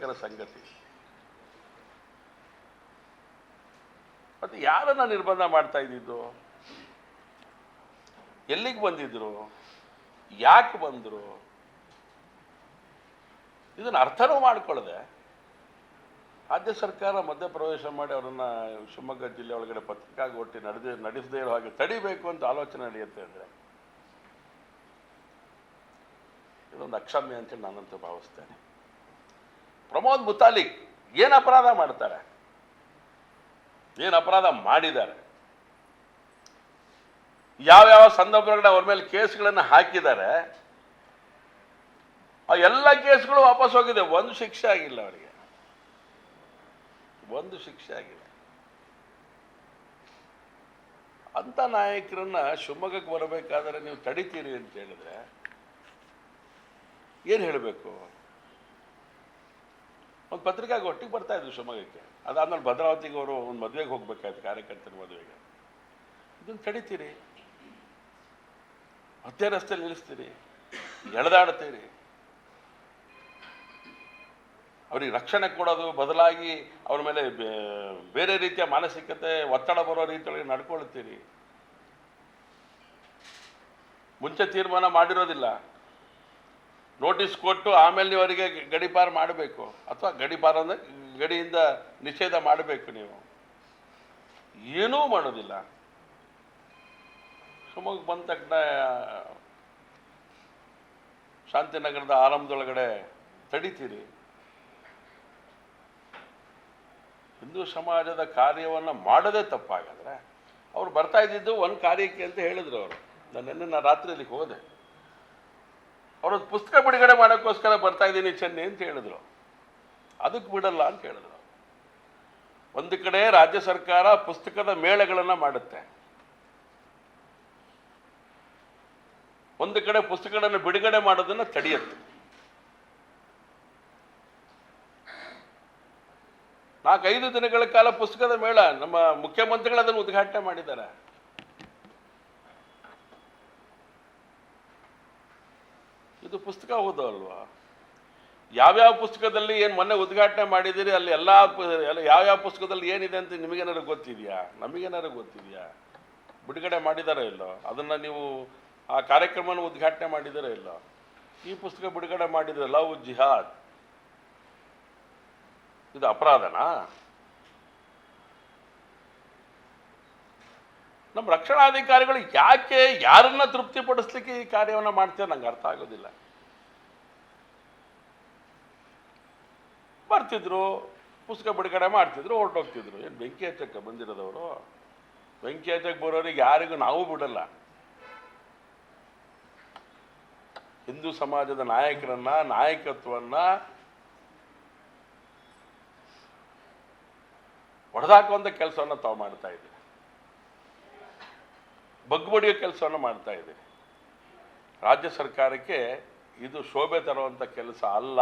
ಬೇಸರಕರ ಸಂಗತಿ. ಮತ್ತೆ ಯಾರನ್ನ ನಿರ್ಬಂಧ ಮಾಡ್ತಾ ಇದ್ದಿದ್ದು? ಎಲ್ಲಿಗೆ ಬಂದಿದ್ರು? ಯಾಕೆ ಬಂದರು? ಇದನ್ನ ಅರ್ಥನೂ ಮಾಡ್ಕೊಳ್ಳದೆ ರಾಜ್ಯ ಸರ್ಕಾರ ಮಧ್ಯಪ್ರವೇಶ ಮಾಡಿ ಅವರನ್ನು ಶಿವಮೊಗ್ಗ ಜಿಲ್ಲೆ ಒಳಗಡೆ ಪತ್ರಿಕಾಗೋಟಿ ನಡೆದೇ, ನಡೆಸದೇ ಇರೋ ಹಾಗೆ ತಡಿಬೇಕು ಅಂತ ಆಲೋಚನೆ ನಡೆಯುತ್ತೆ ಅಂದರೆ. ಇದೊಂದು ಅಕ್ಷಮ್ಯ ಅಂತೇಳಿ ನಾನಂತೂ ಭಾವಿಸ್ತೇನೆ. ಪ್ರಮೋದ್ ಮುತಾಲಿಕ್ ಏನು ಅಪರಾಧ ಮಾಡ್ತಾರೆ? ಏನು ಅಪರಾಧ ಮಾಡಿದ್ದಾರೆ? ಯಾವ್ಯಾವ ಸಂದರ್ಭಗಳನ್ನ ಅವ್ರ ಮೇಲೆ ಕೇಸ್ಗಳನ್ನು ಹಾಕಿದ್ದಾರೆ? ಆ ಎಲ್ಲ ಕೇಸ್ಗಳು ವಾಪಸ್ ಹೋಗಿದೆ. ಒಂದು ಶಿಕ್ಷೆ ಆಗಿಲ್ಲ ಅವರಿಗೆ. ಒಂದು ಶಿಕ್ಷೆ ಆಗಿಲ್ಲ. ಅಂತ ನಾಯಕರನ್ನ ಶಿವಮೊಗ್ಗಕ್ಕೆ ಬರಬೇಕಾದ್ರೆ ನೀವು ತಡಿತೀರಿ ಅಂತ ಹೇಳಿದ್ರೆ ಏನು ಹೇಳಬೇಕು? ಒಂದು ಒಟ್ಟಿಗೆ ಬರ್ತಾ ಇದ್ರು ಶಿವಮೊಗ್ಗಕ್ಕೆ. ಅದಾದ್ಮೇಲೆ ಭದ್ರಾವತಿಗೆ ಅವರು ಒಂದು ಮದುವೆಗೆ ಹೋಗ್ಬೇಕಾಯ್ತು, ಕಾರ್ಯಕರ್ತರ ಮದುವೆಗೆ. ಇದನ್ನು ತಡಿತೀರಿ. ಮತ್ತೆ ರಸ್ತೆಯಲ್ಲಿ ನಿಲ್ಲಿಸ್ತೀರಿ. ಎಳೆದಾಡ್ತೀರಿ ಅವ್ರಿಗೆ ರಕ್ಷಣೆ ಕೊಡೋದು ಬದಲಾಗಿ ಅವ್ರ ಮೇಲೆ ಬೇರೆ ರೀತಿಯ ಮಾನಸಿಕತೆ, ಒತ್ತಡ ಬರೋ ರೀತಿಯೊಳಗೆ ನಡ್ಕೊಳ್ತೀರಿ. ಮುಂಚೆ ತೀರ್ಮಾನ ಮಾಡಿರೋದಿಲ್ಲ. ನೋಟಿಸ್ ಕೊಟ್ಟು ಆಮೇಲೆ ಅವರಿಗೆ ಗಡಿಪಾರ ಮಾಡಬೇಕು. ಅಥವಾ ಗಡಿಪಾರ ಅಂದರೆ ಗಡಿಯಿಂದ ನಿಷೇಧ ಮಾಡಬೇಕು ನೀವು. ಏನೂ ಮಾಡೋದಿಲ್ಲ. ಶಿವಮೊಗ್ಗ ಬಂದ ತಕ್ಷಣ, ಶಾಂತಿನಗರದ ಆರಂಭದೊಳಗಡೆ ತಡಿತೀರಿ. ಹಿಂದೂ ಸಮಾಜದ ಕಾರ್ಯವನ್ನು ಮಾಡದೇ ತಪ್ಪಾಗಾದ್ರೆ ಅವ್ರು ಬರ್ತಾ ಇದ್ದಿದ್ದು ಒಂದು ಕಾರ್ಯಕ್ಕೆ ಅಂತ ಹೇಳಿದ್ರು ಅವರು. ನಾನು ನಿನ್ನೆ ನಾನು ರಾತ್ರಿ ಅಲ್ಲಿಗೆ ಹೋದೆ. ಅವ್ರದ್ದು ಪುಸ್ತಕ ಬಿಡುಗಡೆ ಮಾಡೋಕ್ಕೋಸ್ಕರ ಬರ್ತಾ ಇದ್ದೀನಿ ಚೆನ್ನೈ ಅಂತ ಹೇಳಿದ್ರು. ಅದಕ್ಕೆ ಬಿಡಲ್ಲ ಅಂತ ಹೇಳಿದ್ರು. ಒಂದು ಕಡೆ ರಾಜ್ಯ ಸರ್ಕಾರ ಪುಸ್ತಕದ ಮೇಳಗಳನ್ನು ಮಾಡುತ್ತೆ. ಒಂದು ಕಡೆ ಪುಸ್ತಕಗಳನ್ನು ಬಿಡುಗಡೆ ಮಾಡೋದನ್ನ ತಡೆಯುತ್ತೆ. ನಾಲ್ಕೈದು ದಿನಗಳ ಕಾಲ ಪುಸ್ತಕದ ಮೇಳ, ನಮ್ಮ ಮುಖ್ಯಮಂತ್ರಿಗಳು ಅದನ್ನು ಉದ್ಘಾಟನೆ ಮಾಡಿದ್ದಾರೆ. ಇದು ಪುಸ್ತಕ ಓದೋಲ್ವಾ? ಯಾವ್ಯಾವ ಪುಸ್ತಕದಲ್ಲಿ ಏನು ಮೊನ್ನೆ ಉದ್ಘಾಟನೆ ಮಾಡಿದ್ದೀರಿ, ಅಲ್ಲಿ ಎಲ್ಲ ಯಾವ್ಯಾವ ಪುಸ್ತಕದಲ್ಲಿ ಏನಿದೆ ಅಂತ ನಿಮಗೇನಾದ್ರು ಗೊತ್ತಿದೆಯಾ? ನಮಗೇನಾದ್ರು ಗೊತ್ತಿದೆಯಾ? ಬಿಡುಗಡೆ ಮಾಡಿದಾರೋ ಇಲ್ಲೋ? ಅದನ್ನು ನೀವು ಆ ಕಾರ್ಯಕ್ರಮನ ಉದ್ಘಾಟನೆ ಮಾಡಿದಾರೋ ಇಲ್ಲೋ? ಈ ಪುಸ್ತಕ ಬಿಡುಗಡೆ ಮಾಡಿದ್ರೆ ಲವ್ ಜಿಹಾದ್. ಇದು ಅಪರಾಧನಾ? ನಮ್ಮ ರಕ್ಷಣಾಧಿಕಾರಿಗಳು ಯಾಕೆ ಯಾರನ್ನ ತೃಪ್ತಿಪಡಿಸ್ಲಿಕ್ಕೆ ಈ ಕಾರ್ಯವನ್ನು ಮಾಡ್ತೀರ ನಂಗೆ ಅರ್ಥ ಆಗೋದಿಲ್ಲ. ಬರ್ತಿದ್ರು, ಪುಸ್ತಕ ಬಿಡುಗಡೆ ಮಾಡ್ತಿದ್ರು, ಹೊರಟೋಗ್ತಿದ್ರು. ಏನು ಬೆಂಕಿ ಹಚ್ಚಕ್ಕೆ ಬಂದಿರೋದವರು? ಬೆಂಕಿ ಹಚ್ಚಕ್ಕೆ ಬರೋರಿಗೆ ಯಾರಿಗೂ ನಾವು ಬಿಡಲ್ಲ. ಹಿಂದೂ ಸಮಾಜದ ನಾಯಕರನ್ನ, ನಾಯಕತ್ವನ್ನ ಹೊಡೆದಾಕುವಂಥ ಕೆಲಸವನ್ನು ತಾವು ಮಾಡ್ತಾ ಇದ್ದೀರಿ ಬಗ್ಬಡಿಯೋ ಕೆಲಸವನ್ನು ಮಾಡ್ತಾ ಇದೆ. ರಾಜ್ಯ ಸರ್ಕಾರಕ್ಕೆ ಇದು ಶೋಭೆ ತರುವಂಥ ಕೆಲಸ ಅಲ್ಲ.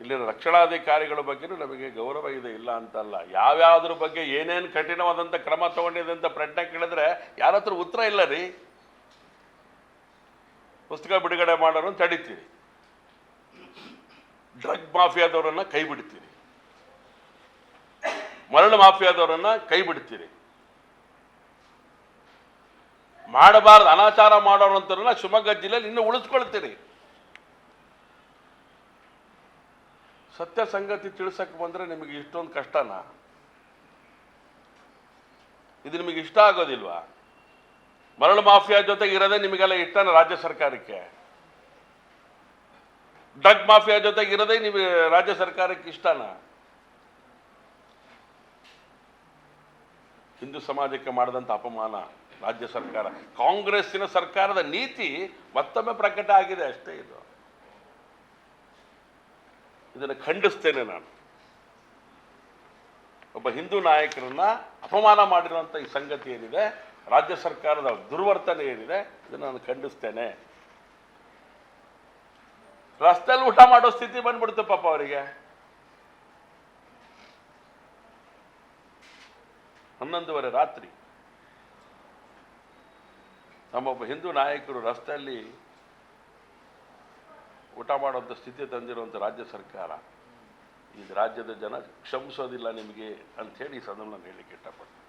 ಇಲ್ಲಿನ ರಕ್ಷಣಾಧಿಕಾರಿಗಳ ಬಗ್ಗೆನೂ ನಮಗೆ ಗೌರವ ಇದೆ, ಇಲ್ಲ ಅಂತಲ್ಲ. ಯಾವ್ಯಾವ್ದ್ರ ಬಗ್ಗೆ ಏನೇನು ಕಠಿಣವಾದಂಥ ಕ್ರಮ ತಗೊಂಡಿದೆ ಅಂತ ಪ್ರಶ್ನೆ ಕೇಳಿದ್ರೆ ಯಾರ ಹತ್ರ ಉತ್ತರ ಇಲ್ಲ ರೀ. ಪುಸ್ತಕ ಬಿಡುಗಡೆ ಮಾಡೋರು ತಡಿತೀರಿ. ಡ್ರಗ್ ಮಾಫಿಯಾದವರನ್ನ ಕೈ ಬಿಡ್ತೀರಿ. ಮರಳು ಮಾಫಿಯಾದವರನ್ನ ಕೈ ಬಿಡ್ತೀರಿ. ಮಾಡಬಾರ್ದು, ಅನಾಚಾರ ಮಾಡೋರಂತರನ್ನ ಶಿವಮೊಗ್ಗ ಜಿಲ್ಲೆಯಲ್ಲಿ ಇನ್ನೂ ಉಳಿಸ್ಕೊಳ್ತೀರಿ ಸತ್ಯ ಸಂಗತಿ ತಿಳಿಸಕ್ ಬಂದ್ರೆ ನಿಮಗೆ ಇಷ್ಟೊಂದು ಕಷ್ಟನಾ? ಇದು ನಿಮಗೆ ಇಷ್ಟ ಆಗೋದಿಲ್ವಾ? ಮರಳು ಮಾಫಿಯಾ ಜೊತೆಗೆ ಇರೋದೇ ನಿಮಗೆಲ್ಲ ಇಷ್ಟನ ರಾಜ್ಯ ಸರ್ಕಾರಕ್ಕೆ? ಡ್ರಗ್ ಮಾಫಿಯಾ ಜೊತೆಗೆ ಇರೋದೇ ನಿಮಗೆ ರಾಜ್ಯ ಸರ್ಕಾರಕ್ಕೆ ಇಷ್ಟನ? ಹಿಂದೂ ಸಮಾಜಕ್ಕೆ ಮಾಡಿದಂಥ ಅಪಮಾನ. ರಾಜ್ಯ ಸರ್ಕಾರ. ಕಾಂಗ್ರೆಸ್ಸಿನ ಸರ್ಕಾರದ ನೀತಿ ಮತ್ತೊಮ್ಮೆ ಪ್ರಕಟ ಆಗಿದೆ, ಅಷ್ಟೇ ಇದು. ಇದನ್ನು ಖಂಡಿಸ್ತೇನೆ ನಾನು. ಒಬ್ಬ ಹಿಂದೂ ನಾಯಕರನ್ನ ಅಪಮಾನ ಮಾಡಿರುವಂಥ ಈ ಸಂಗತಿ ಏನಿದೆ, ರಾಜ್ಯ ಸರ್ಕಾರದ ದುರ್ವರ್ತನೆ ಏನಿದೆ, ಇದನ್ನು ನಾನು ಖಂಡಿಸ್ತೇನೆ. ರಸ್ತೆಯಲ್ಲಿ ಊಟ ಮಾಡೋ ಸ್ಥಿತಿ ಬಂದ್ಬಿಡ್ತು ಪಾಪ ಅವರಿಗೆ. ಹನ್ನೊಂದುವರೆ ರಾತ್ರಿ ನಮ್ಮೊಬ್ಬ ಹಿಂದೂ ನಾಯಕರು ರಸ್ತೆಯಲ್ಲಿ ಊಟ ಮಾಡುವಂಥ ಸ್ಥಿತಿ ತಂದಿರುವಂಥ ರಾಜ್ಯ ಸರ್ಕಾರ. ಈ ರಾಜ್ಯದ ಜನ ಕ್ಷಮಿಸೋದಿಲ್ಲ ನಿಮಗೆ ಅಂಥೇಳಿ ಈ ಸಂದರ್ಭ ನಾನು ಇಷ್ಟಪಡ್ತೀನಿ.